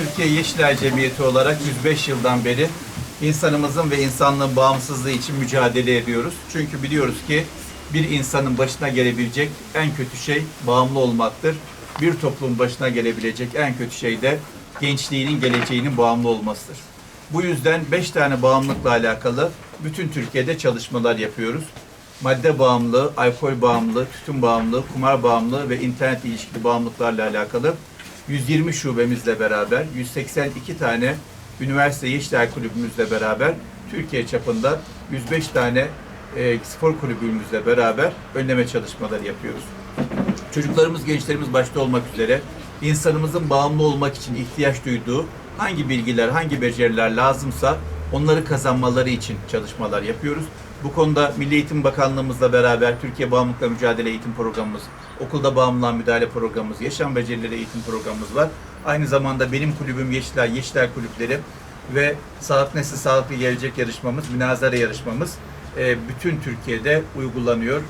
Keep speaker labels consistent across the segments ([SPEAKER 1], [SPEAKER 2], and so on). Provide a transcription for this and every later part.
[SPEAKER 1] Türkiye Yeşilay Cemiyeti olarak 105 yıldan beri insanımızın ve insanlığın bağımsızlığı için mücadele ediyoruz. Çünkü biliyoruz ki bir insanın başına gelebilecek en kötü şey bağımlı olmaktır. Bir toplumun başına gelebilecek en kötü şey de gençliğinin geleceğinin bağımlı olmasıdır. Bu yüzden 5 tane bağımlılıkla alakalı bütün Türkiye'de çalışmalar yapıyoruz. Madde bağımlılığı, alkol bağımlılığı, tütün bağımlılığı, kumar bağımlılığı ve internet ilişkili bağımlılıklarla alakalı 120 şubemizle beraber 182 tane üniversite Yeşilay Kulübümüzle beraber Türkiye çapında 105 tane e, spor kulübümüzle beraber önleme çalışmaları yapıyoruz. Çocuklarımız, gençlerimiz başta olmak üzere insanımızın bağımlı olmak için ihtiyaç duyduğu hangi bilgiler, hangi beceriler lazımsa onları kazanmaları için çalışmalar yapıyoruz. Bu konuda Milli Eğitim Bakanlığımızla beraber Türkiye Bağımlılıkla Mücadele Eğitim Programımız, Okulda Bağımlılığa Müdahale Programımız, Yaşam Becerileri Eğitim Programımız var. Aynı zamanda benim kulübüm Yeşilay, Yeşilay Kulüpleri ve Sağlık Nesli Sağlıklı Gelecek yarışmamız, münazara yarışmamız e, bütün Türkiye'de uygulanıyor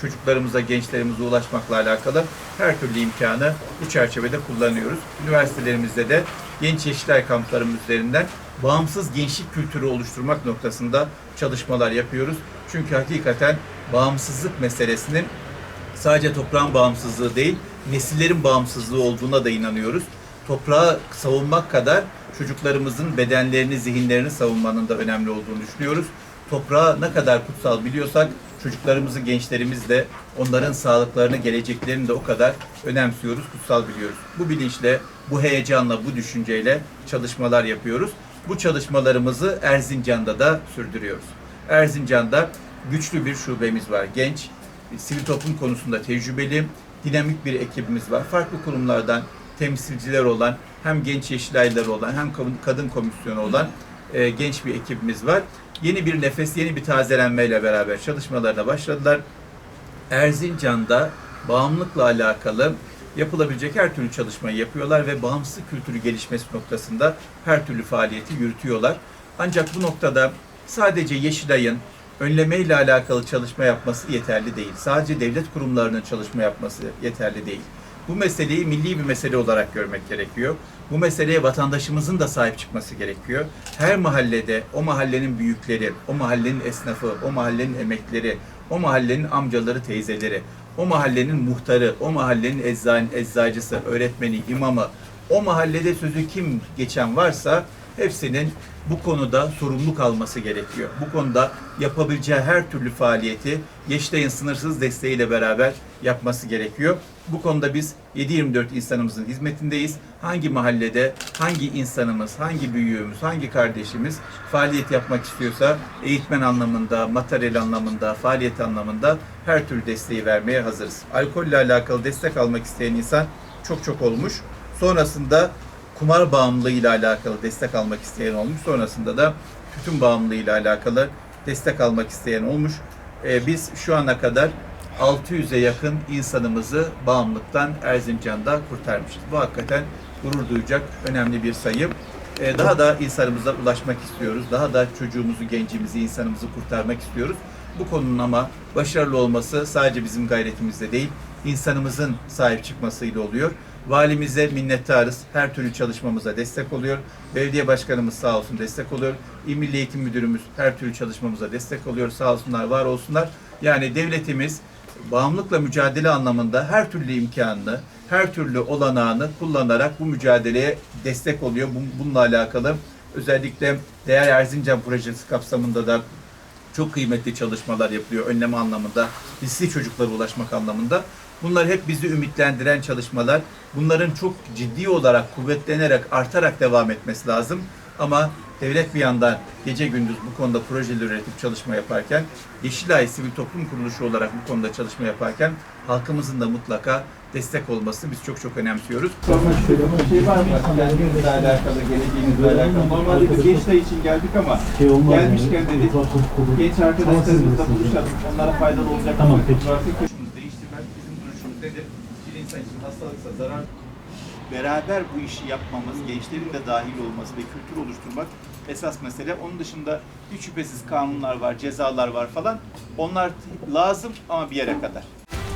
[SPEAKER 1] çocuklarımıza, gençlerimize ulaşmakla alakalı her türlü imkanı bu çerçevede kullanıyoruz. Üniversitelerimizde de genç yeşilay kamplarımız üzerinden bağımsız gençlik kültürü oluşturmak noktasında çalışmalar yapıyoruz. Çünkü hakikaten bağımsızlık meselesinin sadece toprağın bağımsızlığı değil, nesillerin bağımsızlığı olduğuna da inanıyoruz. Toprağı savunmak kadar çocuklarımızın bedenlerini, zihinlerini savunmanın da önemli olduğunu düşünüyoruz. Toprağı ne kadar kutsal biliyorsak çocuklarımızı, gençlerimiz de onların sağlıklarını, geleceklerini de o kadar önemsiyoruz, kutsal biliyoruz. Bu bilinçle, bu heyecanla, bu düşünceyle çalışmalar yapıyoruz. Bu çalışmalarımızı Erzincan'da da sürdürüyoruz. Erzincan'da güçlü bir şubemiz var. Genç, sivil toplum konusunda tecrübeli, dinamik bir ekibimiz var. Farklı kurumlardan temsilciler olan, hem genç yeşilayları olan, hem kadın komisyonu olan e, genç bir ekibimiz var. Yeni bir nefes, yeni bir tazelenmeyle beraber çalışmalarına başladılar. Erzincan'da bağımlılıkla alakalı yapılabilecek her türlü çalışmayı yapıyorlar ve bağımsız kültürü gelişmesi noktasında her türlü faaliyeti yürütüyorlar. Ancak bu noktada sadece Yeşilay'ın önleme ile alakalı çalışma yapması yeterli değil. Sadece devlet kurumlarının çalışma yapması yeterli değil. Bu meseleyi milli bir mesele olarak görmek gerekiyor. Bu meseleye vatandaşımızın da sahip çıkması gerekiyor. Her mahallede o mahallenin büyükleri, o mahallenin esnafı, o mahallenin emekleri, o mahallenin amcaları, teyzeleri, o mahallenin muhtarı, o mahallenin eczan, eczacısı, öğretmeni, imamı, o mahallede sözü kim geçen varsa hepsinin bu konuda sorumluluk alması gerekiyor. Bu konuda yapabileceği her türlü faaliyeti Yeşilay'ın sınırsız desteğiyle beraber yapması gerekiyor. Bu konuda biz 7-24 insanımızın hizmetindeyiz. Hangi mahallede, hangi insanımız, hangi büyüğümüz, hangi kardeşimiz faaliyet yapmak istiyorsa eğitmen anlamında, materyal anlamında, faaliyet anlamında her türlü desteği vermeye hazırız. Alkolle alakalı destek almak isteyen insan çok çok olmuş. Sonrasında kumar bağımlılığı ile alakalı destek almak isteyen olmuş. Sonrasında da tütün bağımlılığı ile alakalı destek almak isteyen olmuş. Ee, biz şu ana kadar 600'e yakın insanımızı bağımlılıktan Erzincan'da kurtarmışız. Bu hakikaten gurur duyacak önemli bir sayı. Ee, daha da insanımıza ulaşmak istiyoruz. Daha da çocuğumuzu, gencimizi, insanımızı kurtarmak istiyoruz. Bu konunun ama başarılı olması sadece bizim gayretimizde değil, insanımızın sahip çıkmasıyla oluyor. Valimize minnettarız. Her türlü çalışmamıza destek oluyor. Belediye başkanımız sağ olsun destek oluyor. İl Milli Eğitim Müdürümüz her türlü çalışmamıza destek oluyor. Sağ olsunlar, var olsunlar. Yani devletimiz bağımlılıkla mücadele anlamında her türlü imkanını, her türlü olanağını kullanarak bu mücadeleye destek oluyor. Bun- Bununla alakalı özellikle Değer Erzincan projesi kapsamında da çok kıymetli çalışmalar yapılıyor önleme anlamında, hissi çocuklara ulaşmak anlamında. Bunlar hep bizi ümitlendiren çalışmalar. Bunların çok ciddi olarak, kuvvetlenerek, artarak devam etmesi lazım. Ama devlet bir yandan gece gündüz bu konuda projeler üretip çalışma yaparken, Yeşilay Sivil Toplum Kuruluşu olarak bu konuda çalışma yaparken halkımızın da mutlaka destek olmasını biz çok çok önemsiyoruz. Bir şey var mı? Kendinizle alakalı, geleceğinizle alakalı. Normalde biz Gençler için geldik ama
[SPEAKER 2] Şey
[SPEAKER 1] gelmişken dedik genç arkadaşlarımızla buluşalım. Onlara faydalı olacak.
[SPEAKER 2] Tamam, peki.
[SPEAKER 1] duruşumuzu değiştirmek bizim duruşumuz nedir? Bir insan için hastalıksa zarar beraber bu işi yapmamız, gençlerin de dahil olması ve kültür oluşturmak esas mesele. Onun dışında hiç şüphesiz kanunlar var, cezalar var falan. Onlar lazım ama bir yere kadar.